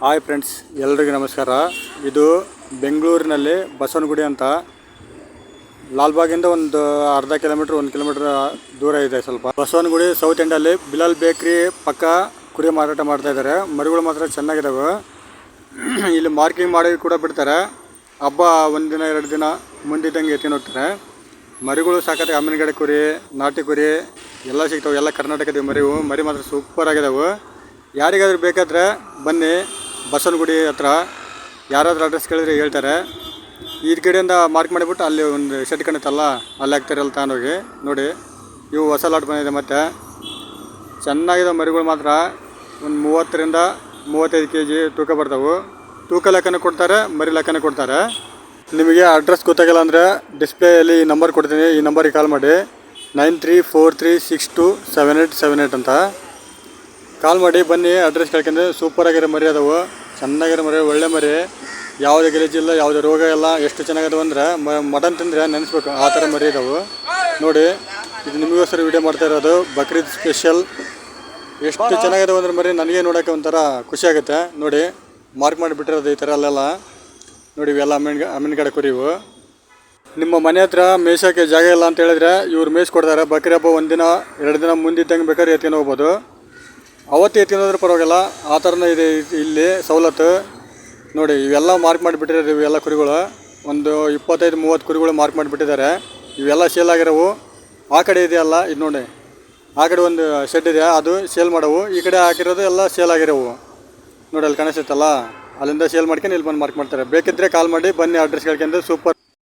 Hi friends, ಎಲ್ರಿಗೂ ನಮಸ್ಕಾರ. ಇದು ಬೆಂಗಳೂರಿನಲ್ಲಿ ಬಸವನಗುಡಿ ಅಂತ. ಲಾಲ್ಬಾಗಿಂದ ಒಂದು ಅರ್ಧ ಕಿಲೋಮೀಟ್ರ್, ಒಂದು ಕಿಲೋಮೀಟ್ರ್ ದೂರ ಇದೆ ಸ್ವಲ್ಪ. ಬಸವನಗುಡಿ ಸೌತ್ ಎಂಡಲ್ಲಿ ಬಿಲಾಲ್ ಬೇಕ್ರಿ ಪಕ್ಕ ಕುರಿ ಮಾರಾಟ ಮಾಡ್ತಾ ಇದ್ದಾರೆ ಮರಿಗಳು ಮಾತ್ರ ಚೆನ್ನಾಗಿದ್ದಾವೆ ಇಲ್ಲಿ ಮಾರ್ಕಿಂಗ್ ಮಾಡಿ ಕೂಡ ಬಿಡ್ತಾರೆ. ಹಬ್ಬ ಒಂದು ಎರಡು ದಿನ ಮುಂದಿದ್ದಂಗೆ ಎತ್ತಿನ ಹೋಗ್ತಾರೆ. ಮರಿಗಳು ಸಾಕತ್ತೆ ಅಮ್ಮಿನಗಡೆ ಕುರಿ, ನಾಟಿ ಕುರಿ ಎಲ್ಲ ಸಿಗ್ತಾವೆ. ಎಲ್ಲ ಕರ್ನಾಟಕದ ಮರಿವು. ಮರಿ ಮಾತ್ರ ಸೂಪರ್ ಆಗಿದಾವೆ. ಯಾರಿಗಾದ್ರೂ ಬೇಕಾದರೆ ಬನ್ನಿ. ಬಸವನಗುಡಿ ಹತ್ರ ಯಾರಾದರೂ ಅಡ್ರೆಸ್ ಕೇಳಿದ್ರೆ ಹೇಳ್ತಾರೆ. ಈ ಕಡೆಯಿಂದ ಮಾರ್ಕ್ ಮಾಡಿಬಿಟ್ಟು ಅಲ್ಲಿ ಒಂದು ಶೆಡ್ ಕಾಣುತ್ತಲ್ಲ, ಅಲ್ಲಿ ಹಾಕ್ತಾರಲ್ಲ ತಗೊಂಡೋಗಿ ನೋಡಿ, ಇವು ಹೊಸ ಲಾಟ್ ಬಂದಿದೆ ಮತ್ತು. ಚೆನ್ನಾಗಿದೆ ಮರಿಗಳು ಮಾತ್ರ ಒಂದು ಮೂವತ್ತರಿಂದ ಮೂವತ್ತೈದು ಕೆ ಜಿ ತೂಕ ಬರ್ತಾವೆ. ತೂಕ ಲೆಕ್ಕನೇ ಕೊಡ್ತಾರೆ, ಮರಿ ಲೆಕ್ಕನೇ ಕೊಡ್ತಾರೆ. ನಿಮಗೆ ಅಡ್ರೆಸ್ ಗೊತ್ತಾಗಿಲ್ಲ ಅಂದರೆ ಡಿಸ್ಪ್ಲೇಯಲ್ಲಿ ಈ ನಂಬರ್ ಕೊಡ್ತೀನಿ, ಈ ನಂಬರಿಗೆ ಕಾಲ್ ಮಾಡಿ. Nine three four three six two seven eight seven eight ಅಂತ. ಕಾಲ್ ಮಾಡಿ ಬನ್ನಿ ಅಡ್ರೆಸ್ ಕೇಳ್ಕೊಂಡ್ರೆ ಸೂಪರ್ ಆಗಿರೋ ಮರಿ ಅದಾವು. ಚೆನ್ನಾಗಿರೋ ಮರಿ, ಒಳ್ಳೆ ಮರಿ. ಯಾವುದೇ ಗಲೀಜಿಲ್ಲ ಯಾವುದೇ ರೋಗ ಇಲ್ಲ, ಎಷ್ಟು ಚೆನ್ನಾಗದವು ಅಂದ್ರೆ ಮಟನ್ ತಿಂದರೆ ನೆನೆಸ್ಬೇಕು, ಆ ಥರ ಮರಿ ಇದಾವೆ ನೋಡಿ, ಇದು ನಿಮಗೋಸ್ಕರ ವಿಡಿಯೋ ಮಾಡ್ತಾ ಇರೋದು, ಬಕ್ರೀದ್ ಸ್ಪೆಷಲ್ ಎಷ್ಟು ಚೆನ್ನಾಗಿದಾವೆ ಅಂದ್ರೆ ಮರಿ ನನಗೆ ನೋಡೋಕೆ ಒಂಥರ ಖುಷಿ ಆಗುತ್ತೆ. ನೋಡಿ ಮಾರ್ಕ್ ಮಾಡಿಬಿಟ್ಟಿರೋದು ಈ ಥರ ಅಲ್ಲೆಲ್ಲ. ನೋಡಿ, ಇವೆಲ್ಲ ಅಮ್ಮಿನ ಅಮೀನ್ಗಡೆ ಕುರಿವು. ನಿಮ್ಮ ಮನೆ ಹತ್ರ ಮೇಯ್ಸೋಕ್ಕೆ ಜಾಗ ಇಲ್ಲ ಅಂತ ಹೇಳಿದ್ರೆ ಇವ್ರು ಮೇಯ್ಸ್ಕೊಡ್ತಾರೆ ಬಕ್ರಿ ಹಬ್ಬ ಒಂದಿನ, ಎರಡು ದಿನ ಮುಂದಿದ್ದಂಗೆ ಬೇಕಾದ್ರೆ ಎತ್ಕೊಂಡು ಹೋಗ್ಬೋದು. ಅವತ್ತು ಎತ್ಕೊಂಡ್ರೆ ಪರವಾಗಿಲ್ಲ, ಆ ಥರನೇ ಇದೆ ಇಲ್ಲಿ ಸವಲತ್ತು. ನೋಡಿ, ಇವೆಲ್ಲ ಮಾರ್ಕ್ ಮಾಡಿಬಿಟ್ಟಿದ್ದಾರೆ ಇವೆಲ್ಲ ಕುರಿಗಳು. ಒಂದು ಇಪ್ಪತ್ತೈದು, ಮೂವತ್ತು ಕುರಿಗಳು ಮಾರ್ಕ್ ಮಾಡಿಬಿಟ್ಟಿದ್ದಾರೆ. ಇವೆಲ್ಲ ಸೇಲ್ ಆಗಿರೋವು. ಆ ಕಡೆ ಇದೆಯಲ್ಲ ಇದು ನೋಡಿ. ಆ ಕಡೆ ಒಂದು ಶೆಡ್ ಇದೆ, ಅದು ಸೇಲ್ ಮಾಡೋವು. ಈ ಕಡೆ ಹಾಕಿರೋದು ಎಲ್ಲ ಸೇಲ್ ಆಗಿರೋವು. ನೋಡಿ, ಅಲ್ಲಿ ಕಾಣಿಸುತ್ತಲ್ಲ? ಅಲ್ಲಿಂದ ಸೇಲ್ ಮಾಡ್ಕೊಂಡು ಇಲ್ಲಿ ಬಂದು ಮಾರ್ಕ್ ಮಾಡ್ತಾರೆ. ಬೇಕಿದ್ದರೆ ಕಾಲ್ ಮಾಡಿ, ಬನ್ನಿ ಅಡ್ರೆಸ್ ಕೇಳ್ಕೊಂಡು ಸೂಪರ್